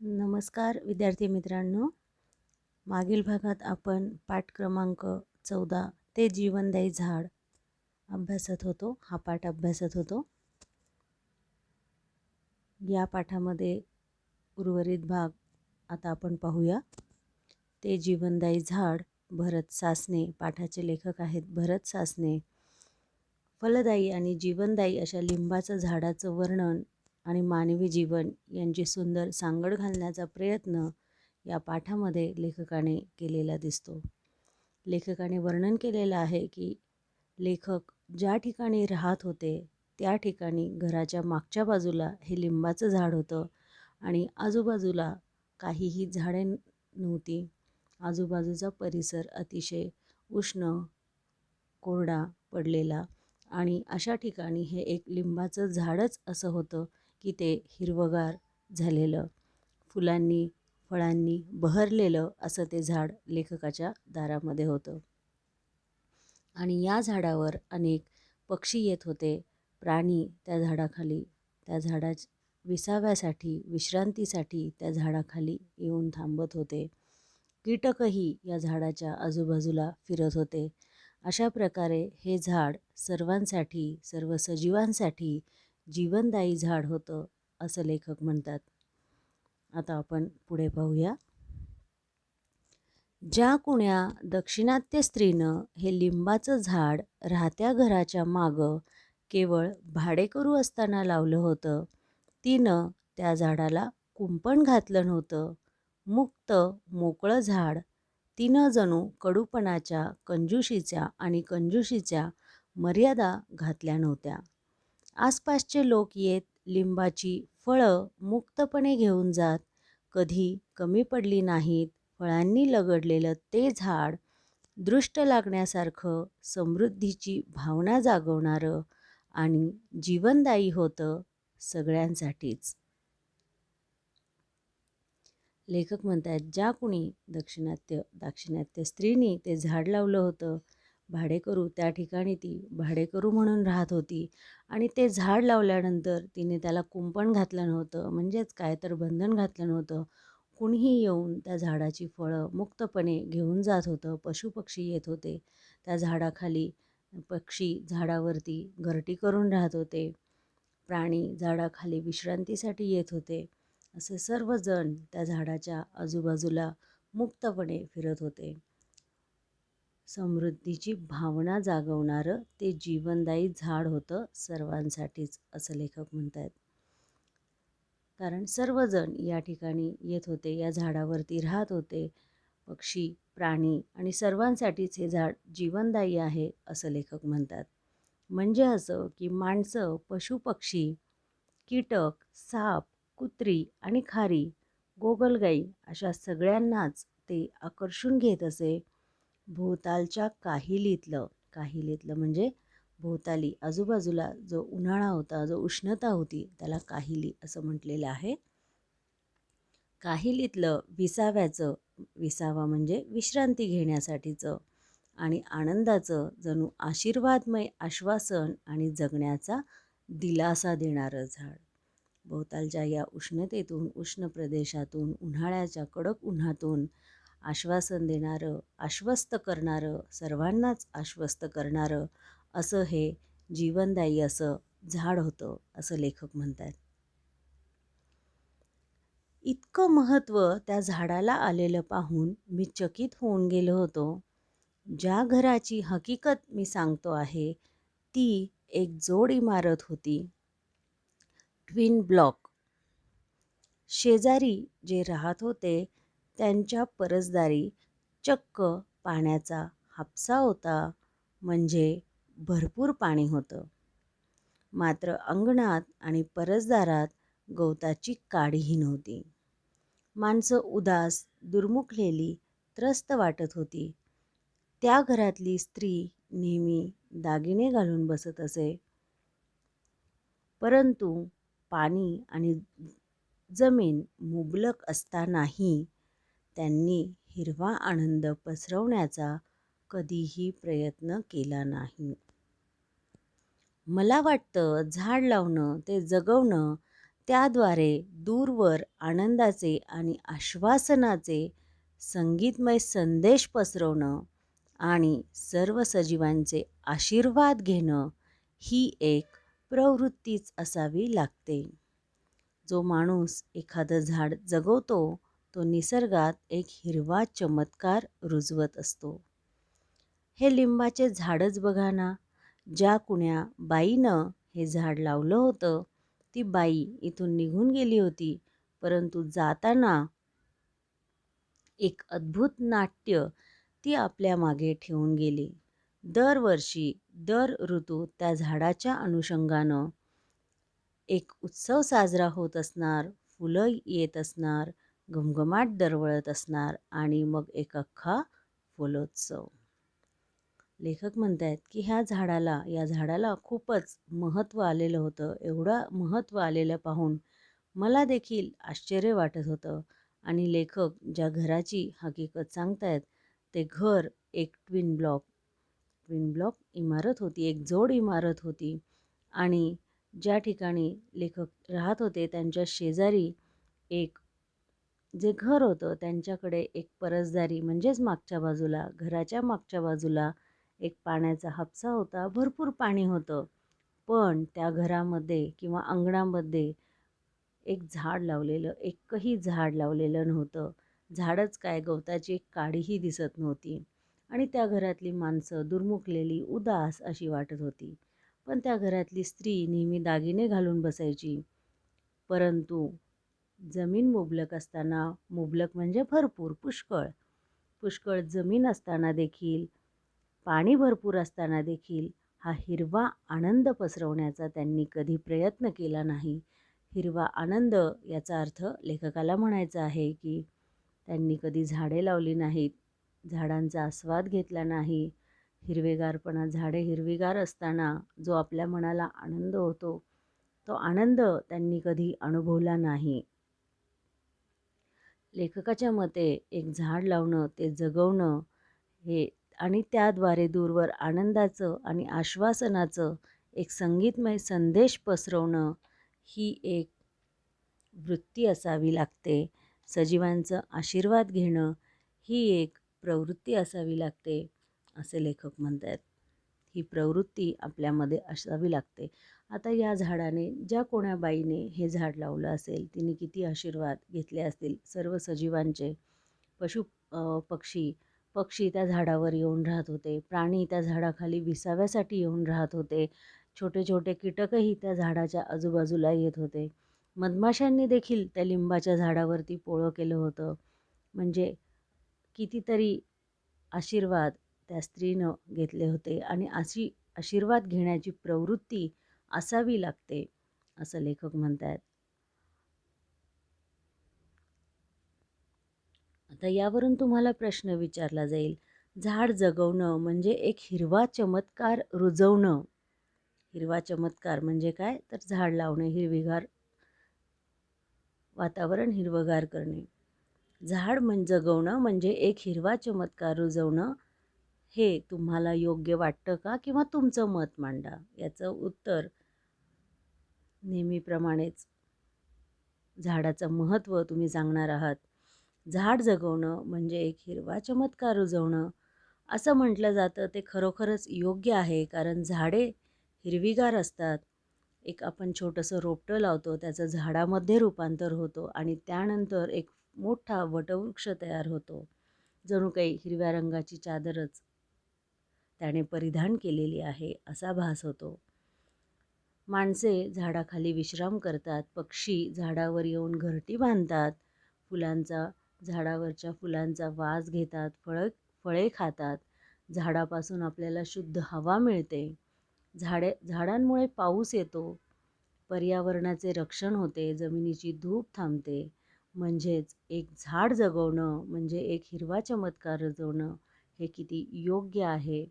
नमस्कार विद्यार्थी मित्रांनो. मागील भागात आपण पाठ क्रमांक चौदा ते जीवनदायी झाड अभ्यासत होतो. हा पाठ अभ्यासत होतो. या पाठामध्ये उर्वरित भाग आता आपण पाहूया. ते जीवनदायी झाड भरत सासने पाठाचे लेखक आहेत भरत सासने फलदायी आणि जीवनदायी अशा लिंबाचं झाडाचं वर्णन आणि मानवी जीवन यांची सुंदर सांगड घालण्याचा प्रयत्न या पाठामध्ये लेखकाने केलेला दिसतो. लेखकाने वर्णन केलेलं आहे की लेखक ज्या ठिकाणी राहत होते त्या ठिकाणी घराच्या मागच्या बाजूला हे लिंबाचं झाड होतं आणि आजूबाजूला काहीही झाडे नव्हती. आजूबाजूचा परिसर अतिशय उष्ण कोरडा पडलेला आणि अशा ठिकाणी हे एक लिंबाचं झाडच असं होतं की ते हिरवगार झालेलं फुलांनी फळांनी बहरलेलं असं ते झाड लेखकाच्या दारामध्ये होतं. आणि या झाडावर अनेक पक्षी येत होते प्राणी त्या झाडाखाली त्या झाडा विसाव्यासाठी विश्रांतीसाठी त्या झाडाखाली येऊन थांबत होते. कीटकही या झाडाच्या आजूबाजूला फिरत होते. अशा प्रकारे हे झाड सर्वांसाठी सर्व सजीवांसाठी जीवनदायी झाड होतं असं लेखक म्हणतात. आता आपण पुढे पाहूया. ज्या कुण्या दक्षिणात्य स्त्रीनं हे लिंबाचं झाड राहत्या घराच्या मागं केवळ भाडेकरू असताना लावलं होतं तिनं त्या झाडाला कुंपण घातलं नव्हतं. मुक्त मोकळं झाड तिनं जणू कडूपणाच्या कंजुशीच्या आणि कंजुशीच्या मर्यादा घातल्या नव्हत्या. आसपासचे लोक येत लिंबाची फळं मुक्तपणे घेऊन जात. कधी कमी पडली नाहीत फळांनी लगडलेलं ते झाड दृष्ट लागण्यासारखं समृद्धीची भावना जागवणारं आणि जीवनदायी होतं सगळ्यांसाठीच. लेखक म्हणतात ज्या कुणी दक्षिणात्य दाक्षिणात्य स्त्रीनी ते झाड लावलं होतं भाडेकरू त्या ठिकाणी ती भाडेकरू म्हणून राहत होती. आणि ते झाड लावल्यानंतर तिने त्याला कुंपण घातलं नव्हतं म्हणजेच काय तर बंधन घातलं नव्हतं. कुणीही येऊन त्या झाडाची फळं मुक्तपणे घेऊन जात होतं पशुपक्षी येत होते. त्या झाडाखाली पक्षी झाडावरती घरटी करून राहत होते. प्राणी झाडाखाली विश्रांतीसाठी येत होते. असे सर्वजण त्या झाडाच्या आजूबाजूला मुक्तपणे फिरत होते. समृद्धीची भावना जागवणारं ते जीवनदायी झाड होतं सर्वांसाठीच असं लेखक म्हणत आहेत कारण सर्वजण या ठिकाणी येत होते या झाडावरती राहत होते. पक्षी प्राणी आणि सर्वांसाठीच हे झाड जीवनदायी आहे असं लेखक म्हणतात. म्हणजे असं की माणसं पशुपक्षी कीटक साप कुत्री आणि खारी गोगलगाई अशा सगळ्यांनाच ते आकर्षून घेत असे. भोवतालच्या काहिलीतलं काहिलीतलं म्हणजे भोवताली. आजूबाजूला जो उन्हाळा होता जो उष्णता होती त्याला काहिली असं म्हटलेलं आहे. काहिलीतलं विसाव्याचं विसावा म्हणजे विश्रांती घेण्यासाठीचं आणि आनंदाचं जणू आशीर्वादमय आश्वासन आणि जगण्याचा दिलासा देणारं झाड. भोवतालच्या या उष्णतेतून उष्ण प्रदेशातून उन्हाळ्याच्या कडक उन्हातून आश्वासन देणारं आश्वस्त करणारं सर्वांनाच आश्वस्त करणारं असं हे जीवनदायी असं झाड होतं असं लेखक म्हणतात. इतकं महत्त्व त्या झाडाला आलेलं पाहून मी चकित होऊन गेलो होतो. ज्या घराची हकीकत मी सांगतो आहे ती एक जोड इमारत होती. Twin block. शेजारी जे राहत होते त्यांच्या परसदारी चक्क पाण्याचा हापसा होता म्हणजे भरपूर पाणी होतं. मात्र अंगणात आणि परसदारात गवताची काडीही नव्हती. माणसं उदास दुर्मुखलेली त्रस्त वाटत होती. त्या घरातली स्त्री नेहमी दागिने घालून बसत असे. परंतु पाणी आणि जमीन मुबलक असतानाही त्यांनी हिरवा आनंद पसरवण्याचा कधीही प्रयत्न केला नाही. मला वाटतं झाड लावणं ते जगवणं त्याद्वारे दूरवर आनंदाचे आणि आश्वासनाचे संगीतमय संदेश पसरवणं आणि सर्व सजीवांचे आशीर्वाद घेणं ही एक प्रवृत्तीच असावी लागते. जो माणूस एखादं झाड जगवतो तो निसर्गात एक हिरवा चमत्कार रुजवत असतो. हे लिंबाचे झाडच बघा ना ज्या कुण्या बाईनं हे झाड लावलं होतं ती बाई इथून निघून गेली होती परंतु जाताना एक अद्भुत नाट्य ती आपल्या मागे ठेवून गेली. दरवर्षी दर ऋतू त्या झाडाच्या अनुषंगानं एक उत्सव साजरा होत असणार फुलं येत असणार घमघमाट दरवळत असणार आणि मग एक अख्खा फुलोत्सव. लेखक म्हणत आहेत की ह्या झाडाला या झाडाला खूपच महत्त्व आलेलं होतं. एवढं महत्त्व आलेलं पाहून मला देखील आश्चर्य वाटत होतं. आणि लेखक ज्या घराची हकीकत सांगतायत ते घर एक ट्विन ब्लॉक ट्विन ब्लॉक इमारत होती एक जोड इमारत होती. आणि ज्या ठिकाणी लेखक राहत होते त्यांच्या शेजारी एक जे घर होतं त्यांच्याकडे एक परसदारी म्हणजेच मागच्या बाजूला घराच्या मागच्या बाजूला एक पाण्याचा हापसा होता. भरपूर पाणी होतं. पण त्या घरामध्ये किंवा अंगणामध्ये एक झाड लावलेलं एकही झाड लावलेलं नव्हतं. झाडच काय गवताची एक काडीही दिसत नव्हती. आणि त्या घरातली माणसं दुर्मुखलेली उदास अशी वाटत होती. पण त्या घरातली स्त्री नेहमी दागिने घालून बसायची. परंतु जमीन मुबलक असताना मुबलक म्हणजे भरपूर पुष्कळ. पुष्कळ जमीन असताना देखील पाणी भरपूर असताना देखील हा हिरवा आनंद पसरवण्याचा त्यांनी कधी प्रयत्न केला नाही. हिरवा आनंद याचा अर्थ लेखकाला म्हणायचा आहे की त्यांनी कधी झाडे लावली नाहीत झाडांचा आस्वाद घेतला नाही. हिरवेगारपणा झाडे हिरवीगार असताना जो आपल्या मनाला आनंद होतो तो आनंद त्यांनी कधी अनुभवला नाही. लेखकाच्या मते एक झाड लावणं ते जगवणं हे आणि त्याद्वारे दूरवर आनंदाचं आणि आश्वासनाचं एक संगीतमय संदेश पसरवणं ही एक वृत्ती असावी लागते. सजीवांचं आशीर्वाद घेणं ही एक प्रवृत्ती असावी लागते असे लेखक म्हणत आहेत ही प्रवृत्ती आपल्यामध्ये असावी लागते. आता या झाडाने ज्या कोण्या बाईने हे झाड लावलं असेल तिने किती आशीर्वाद घेतले असतील? सर्व सजीवांचे पशु पक्षी पक्षी त्या झाडावर येऊन राहत होते. प्राणी त्या झाडाखाली विसाव्यासाठी येऊन राहत होते. छोटे छोटे कीटकही त्या झाडाच्या आजूबाजूला येत होते. मधमाशांनी देखील त्या लिंबाच्या झाडावरती पोळं केलं होतं. म्हणजे कितीतरी आशीर्वाद त्या स्त्रीनं घेतले होते आणि अशी आशीर्वाद घेण्याची प्रवृत्ती असावी लागते असं लेखक म्हणत आहेत आता यावरून तुम्हाला प्रश्न विचारला जाईल झाड जगवणं म्हणजे एक हिरवा चमत्कार रुजवणं. हिरवा चमत्कार म्हणजे काय? तर झाड लावणे हिरवीगार वातावरण हिरवगार करणे. झाड म्हण जगवणं म्हणजे एक हिरवा चमत्कार रुजवणं. हे तुम्हाला योग्य वाटतं का? किंवा तुमचं मत मांडा. याचं उत्तर नेहमीप्रमाणेच झाडाचं महत्त्व तुम्ही सांगणार आहात. झाड जगवणं म्हणजे एक हिरवा चमत्कार रुजवणं. असं म्हटलं जातं ते खरोखरच योग्य आहे कारण झाडे हिरवीगार असतात. एक आपण छोटंसं रोपटं लावतो त्याचं झाडामध्ये रूपांतर होतो आणि त्यानंतर एक मोठा वटवृक्ष तयार होतो. जणू काही हिरव्या रंगाची चादरच त्याने परिधान केलेली आहे असा भास होतो. माणसे झाडाखाली विश्राम करतात पक्षी झाडावर येऊन घरटी बांधतात फुलांचा झाडावरच्या फुलांचा वास घेतात फळं फळे खातात. झाडापासून आपल्याला शुद्ध हवा मिळते. झाडे झाडांमुळे पाऊस येतो. पर्यावरणाचे रक्षण होते जमिनीची धूप थांबते. म्हणजेच एक झाड जगवणं म्हणजे एक हिरवा चमत्कार रजवणं हे किती योग्य आहे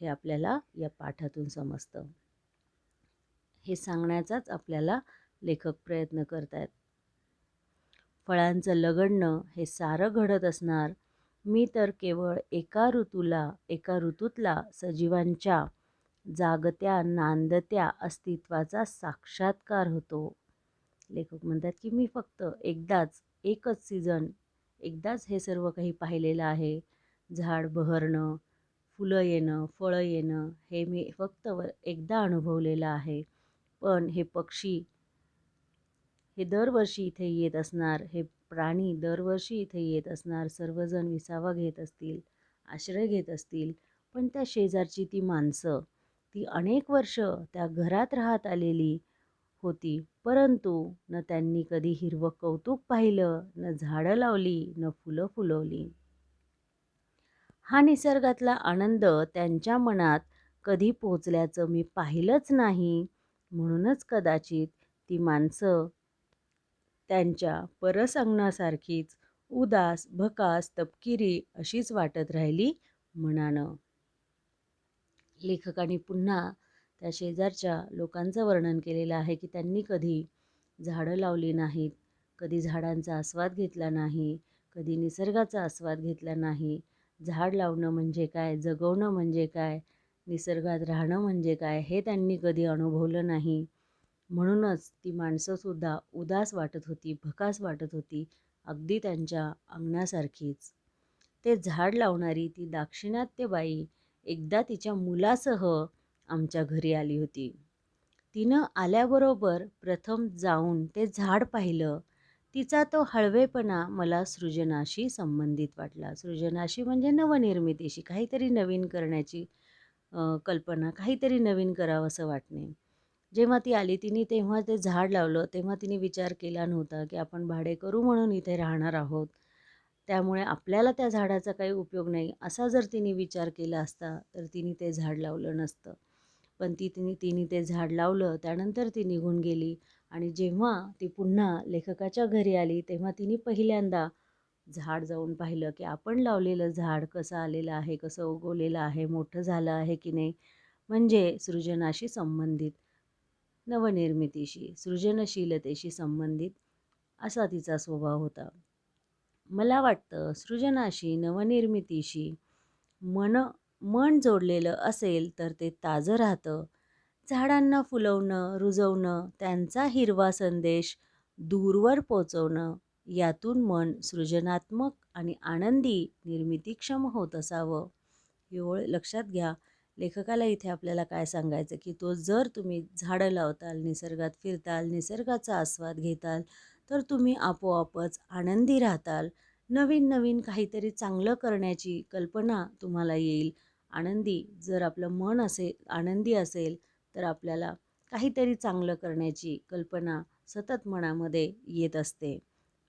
हे आपल्याला या पाठातून समजतं. हे सांगण्याचाच आपल्याला लेखक प्रयत्न करत आहेत फळांचं लगडणं हे सारं घडत असणार. मी तर केवळ एका ऋतूला एका ऋतूतला सजीवांच्या जागत्या नांदत्या अस्तित्वाचा साक्षात्कार होतो. लेखक म्हणतात की मी फक्त एकदाच एकच सीझन एकदाच हे सर्व काही पाहिलेलं आहे. झाड बहरणं फुलं येणं फळं येणं हे मी फक्त व एकदा अनुभवलेलं आहे. पण हे पक्षी हे दरवर्षी इथे येत असणार हे प्राणी दरवर्षी इथे येत असणार सर्वजण विसावा घेत असतील आश्रय घेत असतील पण त्या शेजारची ती माणसं ती अनेक वर्ष त्या घरात राहत आलेली होती परंतु न त्यांनी कधी हिरवं कौतुक पाहिलं न झाडं लावली न फुलं फुलवली. हा निसर्गातला आनंद त्यांच्या मनात कधी पोचल्याचं मी पाहिलंच नाही. म्हणूनच कदाचित ती माणसं त्यांच्या परसंगणासारखीच उदास भकास तपकिरी अशीच वाटत राहिली म्हणानं लेखकाने पुन्हा त्या शेजारच्या लोकांचं वर्णन केलेलं आहे की त्यांनी कधी झाडं लावली नाहीत कधी झाडांचा आस्वाद घेतला नाही कधी निसर्गाचा आस्वाद घेतला नाही. झाड लावणं म्हणजे काय? जगवणं म्हणजे काय? निसर्गात राहणं म्हणजे काय हे त्यांनी कधी अनुभवलं नाही. म्हणूनच ती माणसंसुद्धा उदास वाटत होती भकास वाटत होती अगदी त्यांच्या अंगणासारखीच. ते झाड लावणारी ती दाक्षिणात्य बाई एकदा तिच्या मुलासह आमच्या घरी आली होती. तिनं आल्याबरोबर प्रथम जाऊन ते झाड पाहिलं. तिचा तो हळवेपणा मला सृजनाशी संबंधित वाटला. सृजनाशी म्हणजे नवनिर्मितीशी काहीतरी नवीन करण्याची कल्पना काहीतरी नवीन करावं असं वाटणे. जेव्हा ती आली तिने तेव्हा ते झाड लावलं तेव्हा तिने विचार केला नव्हता की आपण भाडे करू म्हणून इथे राहणार आहोत. त्यामुळे आपल्याला त्या झाडाचा काही उपयोग नाही असा जर तिने विचार केला असता तर तिने ते झाड लावलं नसतं. पण ती तिने तिने ते झाड लावलं त्यानंतर ती निघून गेली आणि जेव्हा ती पुन्हा लेखकाच्या घरी आली तेव्हा तिने पहिल्यांदा झाड जाऊन पाहिलं की आपण लावलेलं झाड कसं आलेलं आहे कसं उगवलेलं आहे मोठं झालं आहे की नाही म्हणजे सृजनाशी संबंधित नवनिर्मितीशी सृजनशीलतेशी संबंधित असा तिचा स्वभाव होता. मला वाटतं सृजनाशी नवनिर्मितीशी मन मन जोडलेलं असेल तर ते ताजं राहतं. झाडांना फुलवणं रुजवणं त्यांचा हिरवा संदेश दूरवर पोचवणं यातून मन सृजनात्मक आणि आनंदी निर्मितीक्षम होत असावं. एवढं लक्षात घ्या. लेखकाला इथे आपल्याला काय सांगायचं? की तो जर तुम्ही झाडं लावताल निसर्गात फिरताल निसर्गाचा आस्वाद घेताल तर तुम्ही आपोआपच आनंदी राहताल. नवीन नवीन काहीतरी चांगलं करण्याची कल्पना तुम्हाला येईल. आनंदी जर आपलं मन असेल आनंदी असेल तर आपल्याला काहीतरी चांगलं करण्याची कल्पना सतत मनामध्ये येत असते.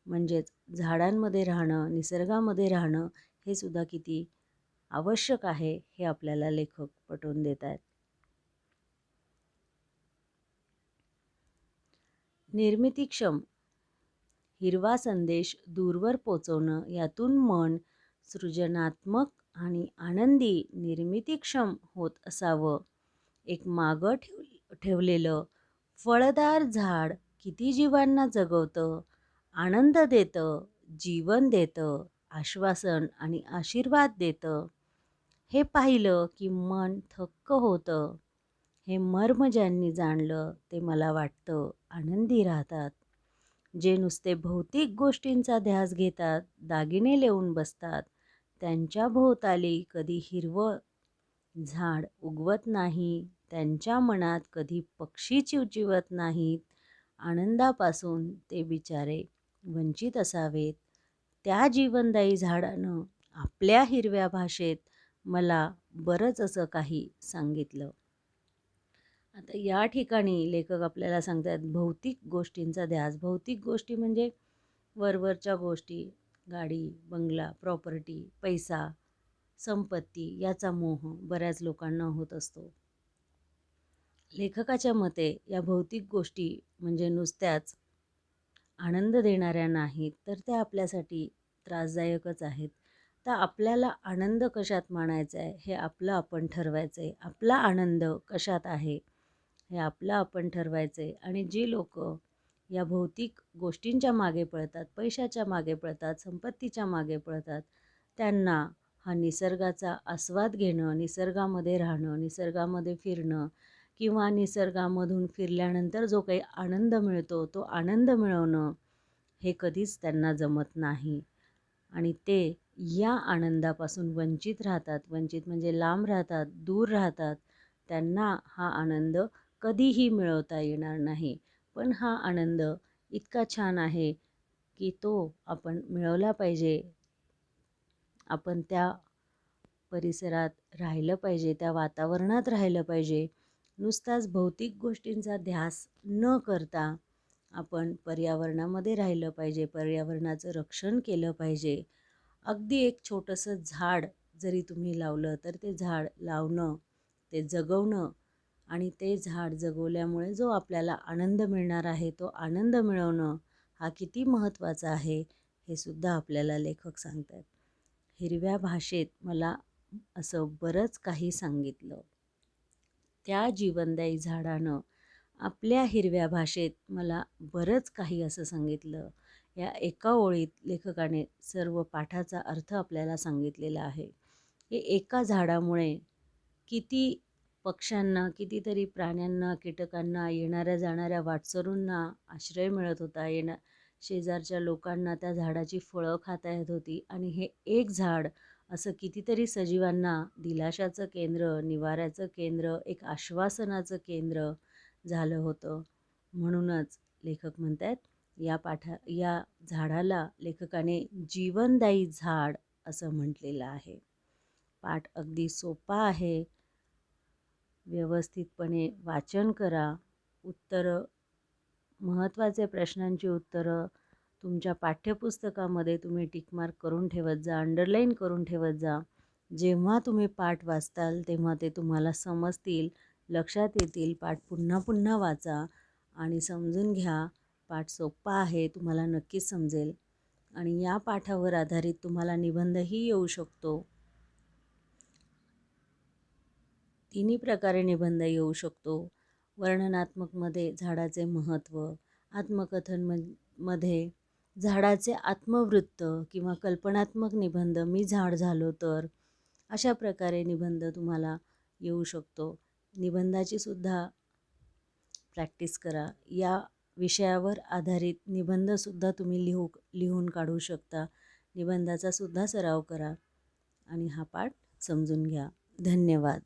म्हणजेच झाडांमध्ये राहणं निसर्गामध्ये राहणं हे सुद्धा किती आवश्यक आहे हे आपल्याला लेखक पटवून देत आहेत. निर्मितीक्षम हिरवा संदेश दूरवर पोचवणं यातून मन सृजनात्मक आणि आनंदी निर्मितीक्षम होत असावं. एक मागं ठेव ठेवलेलं फळदार झाड किती जीवांना जगवतं आनंद देतं जीवन देतं आश्वासन आणि आशीर्वाद देतं. हे पाहिलं की मन थक्क होतं. हे मर्म ज्यांनी जाणलं ते मला वाटतं आनंदी राहतात. जे नुसते भौतिक गोष्टींचा ध्यास घेतात दागिने लिहून बसतात त्यांच्या भोवताली कधी हिरवं झाड उगवत नाही त्यांच्या मनात कधी पक्षी चिवचिवत नाहीत आनंदापासून ते बिचारे वंचित असावेत. त्या जीवनदायी झाडानं आपल्या हिरव्या भाषेत मला बरंच असं काही सांगितलं. आता या ठिकाणी लेखक आपल्याला सांगतात भौतिक गोष्टींचा ध्यास. भौतिक गोष्टी म्हणजे वरवरच्या गोष्टी गाडी बंगला प्रॉपर्टी पैसा संपत्ती याचा मोह बऱ्याच लोकांना होत असतो. लेखकाच्या मते या भौतिक गोष्टी म्हणजे नुसत्याच आनंद देणाऱ्या नाहीत तर त्या आपल्यासाठी त्रासदायकच आहेत. तर आपल्याला आनंद कशात मानायचा आहे? हे आपलं आपण ठरवायचं आहे आपला आनंद कशात आहे? हे आपलं आपण ठरवायचं आहे आणि जी लोक या भौतिक गोष्टींच्या मागे पळतात पैशाच्या मागे पळतात संपत्तीच्या मागे पळतात त्यांना हा निसर्गाचा आस्वाद घेणं निसर्गामध्ये राहणं निसर्गामध्ये फिरणं किंवा निसर्गामधून फिरल्यानंतर जो काही आनंद मिळतो तो आनंद मिळवणं हे कधीच त्यांना जमत नाही. आणि ते या आनंदापासून वंचित राहतात. वंचित म्हणजे लांब राहतात दूर राहतात. त्यांना हा आनंद कधीही मिळवता येणार नाही. पण हा आनंद इतका छान आहे की तो आपण मिळवला पाहिजे. आपण त्या परिसरात राहिलं पाहिजे त्या वातावरणात राहिलं पाहिजे. नुसताच भौतिक गोष्टींचा ध्यास न करता आपण पर्यावरणामध्ये राहिलं पाहिजे पर्यावरणाचं रक्षण केलं पाहिजे. अगदी एक छोटंसं झाड जरी तुम्ही लावलं तर ते झाड लावणं ते जगवणं आणि ते झाड जगवल्यामुळे जो आपल्याला आनंद मिळणार आहे तो आनंद मिळवणं हा किती महत्त्वाचा आहे हे सुद्धा आपल्याला लेखक सांगतात हिरव्या भाषेत मला असं बरंच काही सांगितलं. त्या जीवनदायी झाडानं आपल्या हिरव्या भाषेत मला बरंच काही असं सांगितलं. या एका ओळीत लेखकाने सर्व पाठाचा अर्थ आपल्याला सांगितलेला आहे. हे एका झाडामुळे किती पक्ष्यांना कितीतरी प्राण्यांना कीटकांना येणाऱ्या जाणाऱ्या वाटसरूंना आश्रय मिळत होता. येणा शेजारच्या लोकांना त्या झाडाची फळं खाता येत होती आणि हे एक झाड असं कितीतरी सजीवांना दिलाशाचं केंद्र निवाऱ्याचं केंद्र एक आश्वासनाचं केंद्र झालं होतं. म्हणूनच लेखक म्हणत आहेत या पाठा या झाडाला लेखकाने जीवनदायी झाड असं म्हटलेलं आहे. पाठ अगदी सोपा आहे. व्यवस्थितपणे वाचन करा. उत्तरं महत्त्वाचे प्रश्नांची उत्तरं तुमच्या पाठ्यपुस्तकामध्ये तुम्ही टिकमार्क करून ठेवत जा अंडरलाईन करून ठेवत जा. जेव्हा तुम्ही पाठ वाचताल तेव्हा ते तुम्हाला समजतील लक्षात येतील पाठ पुन्हा पुन्हा वाचा आणि समजून घ्या. पाठ सोप्पा आहे तुम्हाला नक्कीच समजेल. आणि या पाठावर आधारित तुम्हाला निबंधही येऊ शकतो. तिन्ही प्रकारे निबंध येऊ शकतो. वर्णनात्मकमध्ये झाडाचे महत्त्व आत्मकथन म मध्ये झाडाचे आत्मवृत्त किंवा कल्पनात्मक निबंध मी झाड झालो तर अशा प्रकारे निबंध तुम्हाला येऊ शकतो. निबंधाची सुद्धा प्रॅक्टिस करा. या विषयावर आधारित निबंधसुद्धा तुम्ही लिहू लिहून काढू शकता. निबंधाचा सुद्धा सराव करा आणि हा पाठ समजून घ्या. धन्यवाद.